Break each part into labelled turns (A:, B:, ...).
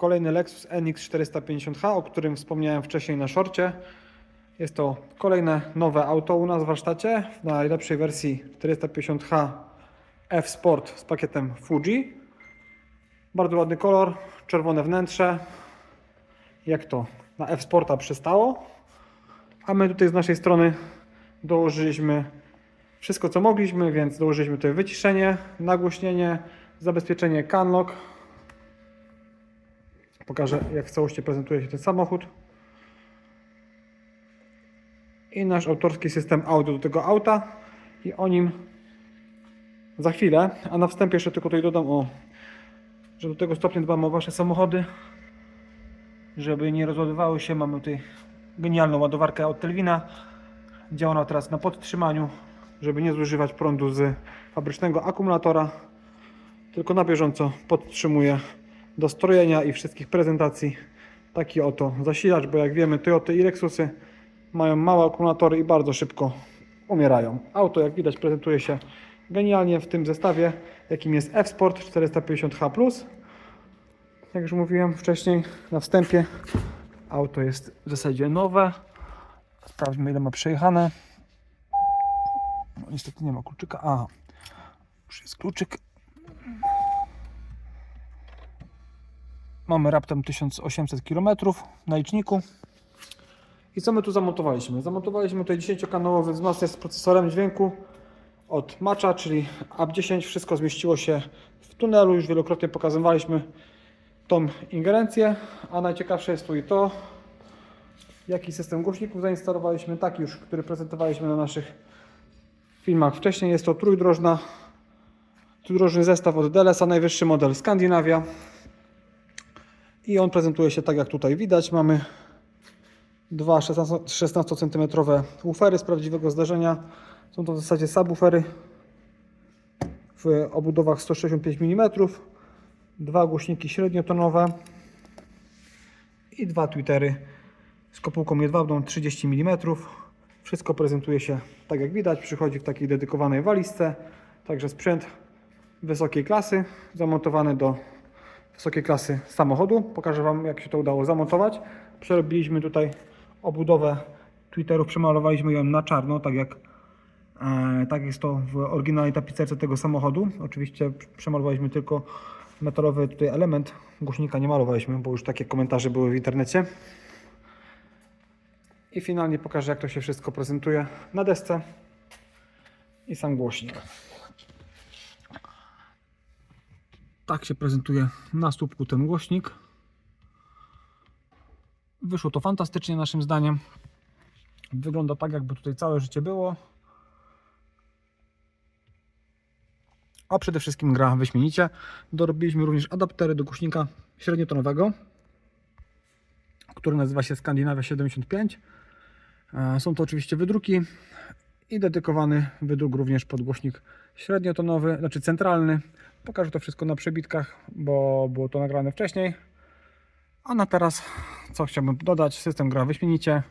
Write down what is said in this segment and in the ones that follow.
A: Kolejny Lexus NX 450H, o którym wspomniałem wcześniej na szorcie. Jest to kolejne nowe auto u nas w warsztacie w najlepszej wersji 450H F Sport z pakietem Fuji. Bardzo ładny kolor, czerwone wnętrze. Jak to na F Sporta przystało. A my tutaj z naszej strony dołożyliśmy wszystko co mogliśmy, więc dołożyliśmy tutaj wyciszenie, nagłośnienie, zabezpieczenie Canlock. Pokażę jak w całości prezentuje się ten samochód. I nasz autorski system audio do tego auta i o nim za chwilę. A na wstępie jeszcze tylko tutaj dodam o, że do tego stopnia dbamy o Wasze samochody, żeby nie rozładowały się. Mamy tutaj genialną ładowarkę od Telwina. Działa ona teraz na podtrzymaniu, żeby nie zużywać prądu z fabrycznego akumulatora, tylko na bieżąco podtrzymuje do strojenia i wszystkich prezentacji taki oto zasilacz, bo jak wiemy Toyoty i Lexusy mają małe akumulatory i bardzo szybko umierają. Auto jak widać prezentuje się genialnie w tym zestawie, jakim jest F-Sport 450H+. Jak już mówiłem wcześniej na wstępie, auto jest w zasadzie nowe. Sprawdźmy ile ma przejechane. No, niestety nie ma kluczyka. A, już jest kluczyk. Mamy raptem 1800 km na liczniku. I co my tu zamontowaliśmy? Zamontowaliśmy tutaj 10-kanałowy wzmacniacz z procesorem dźwięku od Matcha, czyli AB10. Wszystko zmieściło się w tunelu. Już wielokrotnie pokazywaliśmy tą ingerencję. A najciekawsze jest tu i to, jaki system głośników zainstalowaliśmy. Taki już, który prezentowaliśmy na naszych filmach wcześniej. Jest to trójdrożna, trójdrożny zestaw od DLS-a, najwyższy model Skandynawia. I on prezentuje się tak jak tutaj widać. Mamy dwa 16 cm woofery z prawdziwego zdarzenia. Są to w zasadzie subwoofery w obudowach 165 mm. Dwa głośniki średniotonowe i dwa tweetery z kopułką jedwabną 30 mm. Wszystko prezentuje się tak jak widać. Przychodzi w takiej dedykowanej walizce. Także sprzęt wysokiej klasy zamontowany do wysokiej klasy samochodu. Pokażę Wam jak się to udało zamontować. Przerobiliśmy tutaj obudowę Twitterów, przemalowaliśmy ją na czarno, tak jak e, tak jest to w oryginalnej tapicerce tego samochodu. Oczywiście przemalowaliśmy tylko metalowy tutaj element głośnika nie malowaliśmy, bo już takie komentarze były w internecie. I finalnie pokażę jak to się wszystko prezentuje na desce i sam głośnik. Tak się prezentuje na słupku ten głośnik. Wyszło to fantastycznie naszym zdaniem. Wygląda tak jakby tutaj całe życie było. A przede wszystkim gra wyśmienicie. Dorobiliśmy również adaptery do głośnika średniotonowego, który nazywa się Skandynawia 75. E, Są to oczywiście wydruki i dedykowany wydruk również pod głośnik średniotonowy, znaczy centralny. Pokażę to wszystko na przebitkach, bo było to nagrane wcześniej. A na teraz, co chciałbym dodać, system gra wyśmienicie.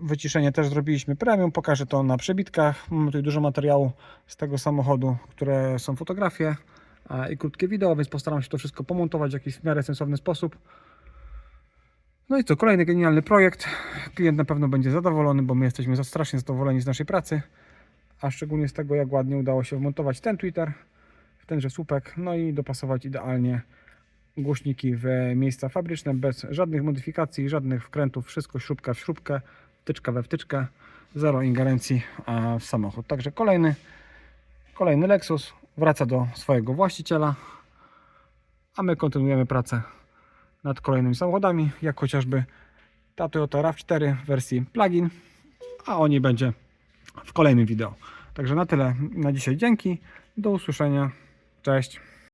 A: Wyciszenie też zrobiliśmy premium, pokażę to na przebitkach. Mamy tutaj dużo materiału z tego samochodu, które są fotografie a, i krótkie wideo, więc postaram się to wszystko pomontować w jakiś w miarę sensowny sposób. No i co, kolejny genialny projekt. Klient na pewno będzie zadowolony, bo my jesteśmy strasznie zadowoleni z naszej pracy, a szczególnie z tego, jak ładnie udało się wmontować ten Twitter w tenże słupek, no i dopasować idealnie głośniki w miejsca fabryczne, bez żadnych modyfikacji, żadnych wkrętów, wszystko śrubka w śrubkę, wtyczka we wtyczkę, zero ingerencji w samochód. Także kolejny, kolejny Lexus wraca do swojego właściciela, a my kontynuujemy pracę nad kolejnymi samochodami, jak chociażby ta Toyota RAV4 w wersji plug-in, a o niej będzie w kolejnym wideo. Także na tyle na dzisiaj. Dzięki. Do usłyszenia. Cześć.